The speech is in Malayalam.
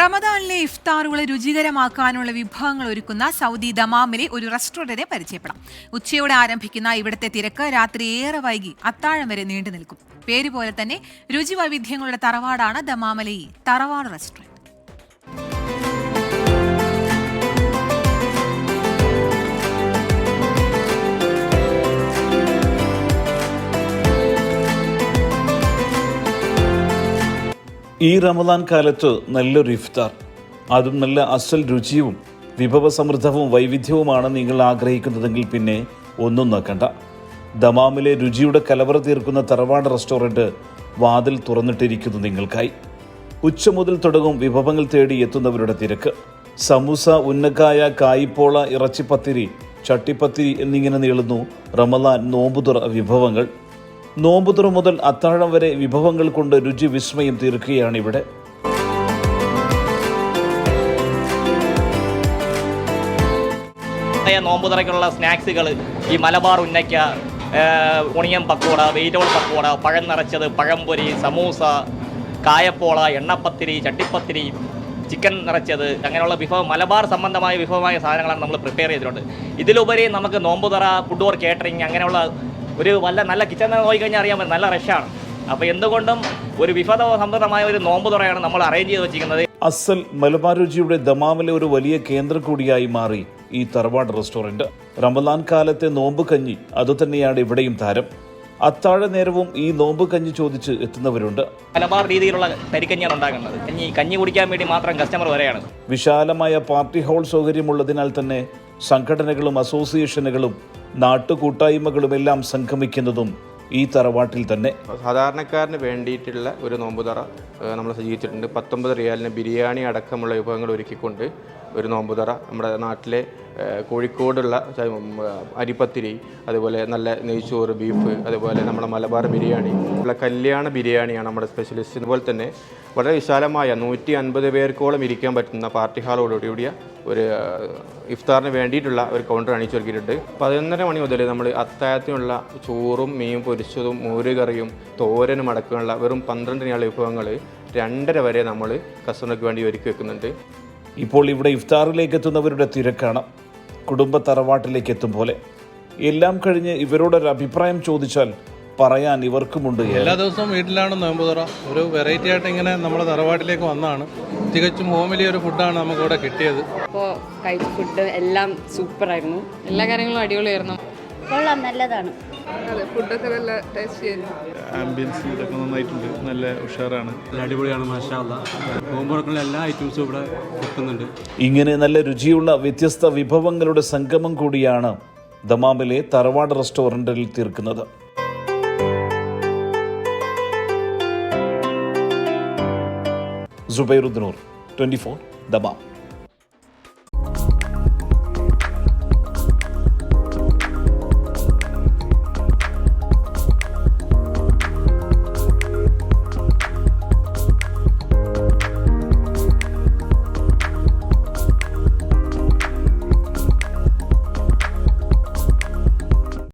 റമദാനിലെ ഇഫ്താറുകളെ രുചികരമാക്കാനുള്ള വിഭവങ്ങൾ ഒരുക്കുന്ന സൗദി ദമാമിലെ ഒരു റെസ്റ്റോറന്റിനെ പരിചയപ്പെടാം. ഉച്ചയോടെ ആരംഭിക്കുന്ന ഇവിടുത്തെ തിരക്ക് രാത്രി ഏറെ വൈകി അത്താഴം വരെ നീണ്ടു നിൽക്കും പേര് പോലെ തന്നെ രുചി വൈവിധ്യങ്ങളുടെ തറവാടാണ് ദമാമലെ തറവാട് റെസ്റ്റോറന്റ്. ഈ റമദാൻ കാലത്ത് നല്ലൊരു ഇഫ്താർ. അതും നല്ല അസൽ രുചിയും വിഭവസമൃദ്ധവും വൈവിധ്യവുമാണ് നിങ്ങൾ ആഗ്രഹിക്കുന്നതെങ്കിൽ പിന്നെ ഒന്നും നോക്കണ്ട. ദമാമിലെ രുചിയുടെ കലവറ തീർക്കുന്ന തറവാട് റെസ്റ്റോറന്റ് വാതിൽ തുറന്നിട്ടിരിക്കുന്നു നിങ്ങൾക്കായി. ഉച്ച മുതൽ തുടങ്ങും വിഭവങ്ങൾ തേടി എത്തുന്നവരുടെ തിരക്ക്. സമൂസ ഉന്നക്കായ കായ്പോള ഇറച്ചിപ്പത്തിരി ചട്ടിപ്പത്തിരി എന്നിങ്ങനെ നീളുന്നു റമദാൻ നോമ്പുതുറ വിഭവങ്ങൾ. നോമ്പുതുറ മുതൽ അത്താഴം വരെ വിഭവങ്ങൾ കൊണ്ട് രുചി വിസ്മയം തീർക്കുകയാണ് ഇവിടെ. നോമ്പുതുറയ്ക്കുള്ള നോമ്പ് സ്നാക്സുകൾ ഈ മലബാർ ഉന്നയ്ക്ക ഉണിയൻ പക്കോട വെയിറ്റോൾ പക്കോട പഴം നിറച്ചത് പഴംപൊരി സമൂസ കായപ്പോള എണ്ണപ്പത്തിരി ചട്ടിപ്പത്തിരി ചിക്കൻ നിറച്ചത് അങ്ങനെയുള്ള വിഭവം മലബാർ സംബന്ധമായ വിഭവമായ സാധനങ്ങളാണ് നമ്മൾ പ്രിപ്പയർ ചെയ്തിട്ടുണ്ട്. ഇതിലുപരി നമുക്ക് നോമ്പുതറ ഫുഡ് ഓർ കേറ്ററിംഗ് അങ്ങനെയുള്ള ഒരു വല്ല നല്ല കിച്ചൺ നോക്കി കഴിഞ്ഞാൽ അറിയാൻ പറ്റും. നല്ല റഷാണ് അപ്പോൾ എന്തുകൊണ്ടും ഒരു വിഭവ സംബന്ധമായ ഒരു നോമ്പ് തുറയാണ് നമ്മൾ അറേഞ്ച് ചെയ്ത് വെച്ചിരിക്കുന്നത്. അസൽ മലബാർ രുചിയുടെ ദമാമിലെ ഒരു വലിയ കേന്ദ്രം കൂടിയായി മാറി ഈ തറവാട് റെസ്റ്റോറന്റ് റമദാൻ കാലത്തെ നോമ്പ് കഞ്ഞി അതുതന്നെയാണ് ഇവിടെയും താരം. അത്താഴ നേരവും ഈ നോമ്പ് കഞ്ഞി ചോദിച്ച് എത്തുന്നവരുണ്ട്. മലബാർ രീതിയിലുള്ള തരിക്കഞ്ഞിയാണ് ഉണ്ടാക്കുന്നത് കഞ്ഞി കഞ്ഞി കുടിക്കാൻ വേണ്ടി മാത്രം കസ്റ്റമർ വരെയാണ്. വിശാലമായ പാർട്ടി ഹാൾ സൗകര്യമുള്ളതിനാൽ തന്നെ സംഘടനകളും അസോസിയേഷനുകളും നാട്ടുകൂട്ടായ്മകളും എല്ലാം സംഗമിക്കുന്നതും ഈ തറവാട്ടിൽ തന്നെ. സാധാരണക്കാരന് വേണ്ടിയിട്ടുള്ള ഒരു നോമ്പുതറ നമ്മൾ സജ്ജീകരിച്ചിട്ടുണ്ട്. പത്തൊമ്പത് റിയാലിന് ബിരിയാണി അടക്കമുള്ള വിഭവങ്ങൾ ഒരുക്കിക്കൊണ്ട് ഒരു നോമ്പുതറ നമ്മുടെ നാട്ടിലെ കോഴിക്കോടുള്ള അരിപ്പത്തിരി അതുപോലെ നല്ല നെയ്ച്ചോറ് ബീഫ് അതുപോലെ നമ്മുടെ മലബാർ ബിരിയാണി ഉള്ള കല്യാണ ബിരിയാണിയാണ് നമ്മുടെ സ്പെഷ്യലിസ്റ്റ്. അതുപോലെ തന്നെ വളരെ വിശാലമായ നൂറ്റി അൻപത് പേർക്കോളം ഇരിക്കാൻ പറ്റുന്ന പാർട്ടി ഹാളോടുകൂടിയ ഒരു ഇഫ്താറിന് വേണ്ടിയിട്ടുള്ള ഒരു കൗണ്ടർ അണിച്ചു ഒരുക്കിയിട്ടുണ്ട്. പതിനൊന്നര മണി മുതൽ നമ്മൾ അത്താഴത്തിനുള്ള ചോറും മീൻ പൊരിച്ചതും മോരുകറിയും തോരനും അടക്കമുള്ള വെറും പന്ത്രണ്ടിനുള്ള വിഭവങ്ങൾ രണ്ടര വരെ നമ്മൾ കസ്റ്റമർക്ക് വേണ്ടി ഒരുക്കി വെക്കുന്നുണ്ട്. ഇപ്പോൾ ഇവിടെ ഇഫ്താറിലേക്ക് എത്തുന്നവരുടെ തിരക്കാണ്. കുടുംബ തറവാട്ടിലേക്ക് എത്തും പോലെ. എല്ലാം കഴിഞ്ഞ് ഇവരോടൊരു അഭിപ്രായം ചോദിച്ചാൽ പറയാൻ ഇവർക്കുമുണ്ട്. എല്ലാ ദിവസവും വീട്ടിലാണ് നോമ്പ് തുറ ഒരു വെറൈറ്റി ആയിട്ട് ഇങ്ങനെ നമ്മുടെ തറവാട്ടിലേക്ക് വന്നാണ്. തികച്ചും ഹോമിലി ഒരു ഫുഡാണ് നമുക്കിവിടെ കിട്ടിയത്. അപ്പോൾ കഴിച്ച ഫുഡ് എല്ലാം സൂപ്പറായിരുന്നു എല്ലാ കാര്യങ്ങളും അടിപൊളിയായിരുന്നു. കൊള്ളാം നല്ലതാണ്. അതെ ഫുഡൊക്കെ നല്ല ടേസ്റ്റ് ആംബിയൻസ് ഇതൊക്കെ നന്നായിട്ടുണ്ട് നല്ല ഉഷാറാണ്. അടിപൊളിയാണ് മാഷാല്ല നോമ്പുറക്കുള്ള എല്ലാ ഐറ്റംസും ഇവിടെ കിട്ടുന്നുണ്ട്. ഇങ്ങനെ നല്ല രുചിയുള്ള വ്യത്യസ്ത വിഭവങ്ങളുടെ സംഗമം കൂടിയാണ് ദമാമിലെ തറവാട് റെസ്റ്റോറന്റിൽ തീർക്കുന്നത്. സുബൈറുദ്നൂർ ട്വന്റി ഫോർ ദമാം.